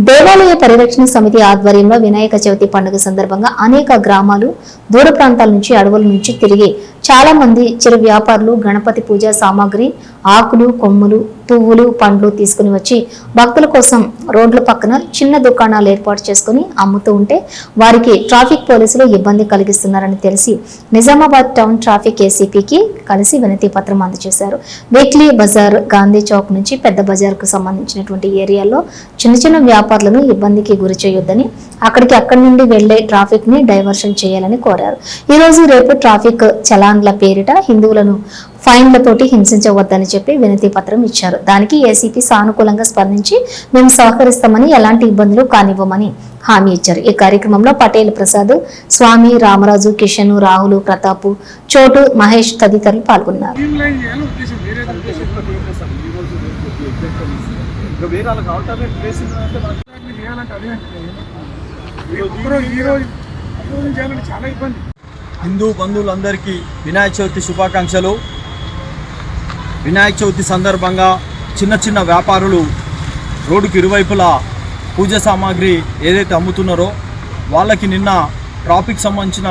దేవాలయ పరిరక్షణ సమితి ఆధ్వర్యంలో వినాయక చవితి పండుగ సందర్భంగా అనేక గ్రామాలు దూర ప్రాంతాల నుంచి అడవుల నుంచి తిరిగి చాలా మంది చిరు వ్యాపారులు గణపతి పూజ సామాగ్రి ఆకులు కొమ్ములు పువ్వులు పండ్లు తీసుకుని వచ్చి భక్తుల కోసం రోడ్ల పక్కన చిన్న దుకాణాలు ఏర్పాటు చేసుకుని అమ్ముతూ ఉంటే వారికి ట్రాఫిక్ పోలీసులు ఇబ్బంది కలిగిస్తున్నారని తెలిసి నిజామాబాద్ టౌన్ ట్రాఫిక్ ఏసీపీకి కలిసి వినతి పత్రం అందజేశారు. వీక్లీ బజార్ గాంధీ చౌక్ నుంచి పెద్ద బజార్కు సంబంధించినటువంటి ఏరియాల్లో చిన్న చిన్న వ్యాపారులను ఇబ్బందికి గురి చేయొద్దని అక్కడికి అక్కడి నుండి వెళ్ళే ట్రాఫిక్ని డైవర్షన్ చేయాలని కోరారు. ఈ రోజు రేపు ట్రాఫిక్ చలాన్ల పేరిట హిందువులను ఫైన్లతోటి హింసించవద్దని చెప్పి వినతి పత్రం ఇచ్చారు. దానికి ఏసీపీ సానుకూలంగా స్పందించి మేము సహకరిస్తామని ఎలాంటి ఇబ్బందులు కానివ్వమని హామీ ఇచ్చారు. ఈ కార్యక్రమంలో పటేల్ ప్రసాద్ స్వామి రామరాజు కిషన్ రాహుల్ ప్రతాప్ చోటు మహేష్ తదితరులు పాల్గొన్నారు. ఇంకా వేరే వాళ్ళకి ప్లేస్ అంటే మనకి చేయాలంటే అదే అంటే ఈ రోజు చేయాలంటే చాలా ఇబ్బంది. హిందూ బంధువులందరికీ వినాయక చవితి శుభాకాంక్షలు. వినాయక చవితి సందర్భంగా చిన్న చిన్న వ్యాపారులు రోడ్డుకి ఇరువైపులా పూజ సామాగ్రి ఏదైతే అమ్ముతున్నారో వాళ్ళకి నిన్న ట్రాఫిక్ సంబంధించిన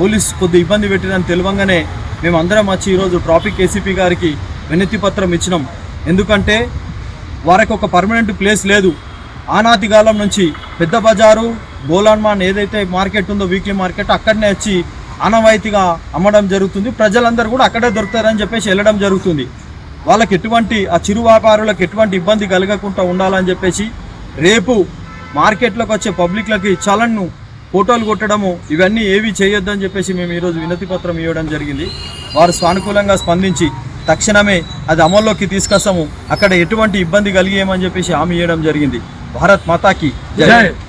పోలీస్ కొద్ది ఇబ్బంది పెట్టిందని తెలియంగానే మేమందరం వచ్చి ఈరోజు ట్రాఫిక్ ఏసీపీ గారికి వినతి పత్రం ఇచ్చినాం. ఎందుకంటే వారికి ఒక పర్మనెంట్ ప్లేస్ లేదు. ఆనాతి కాలం నుంచి పెద్ద బజారు గోలాన్మాన్ ఏదైతే మార్కెట్ ఉందో వీక్లీ మార్కెట్ అక్కడనే వచ్చి అనవాయితీగా అమ్మడం జరుగుతుంది. ప్రజలందరూ కూడా అక్కడే దొరుకుతారని చెప్పేసి వెళ్ళడం జరుగుతుంది. వాళ్ళకి ఎటువంటి ఆ చిరు వ్యాపారులకు ఎటువంటి ఇబ్బంది కలగకుండా ఉండాలని చెప్పేసి రేపు మార్కెట్లోకి వచ్చే పబ్లిక్లకి చలన్ను ఫోటోలు కొట్టడము ఇవన్నీ ఏవి చేయొద్దని చెప్పేసి మేము ఈరోజు వినతి పత్రం ఇవ్వడం జరిగింది. వారు సానుకూలంగా స్పందించి తక్షణమే అది అమల్లోకి తీసుకొస్తాము. అక్కడ ఎటువంటి ఇబ్బంది కలిగేయమని చెప్పేసి హామీ ఇవ్వడం జరిగింది. భారత్ మాతాకి జై.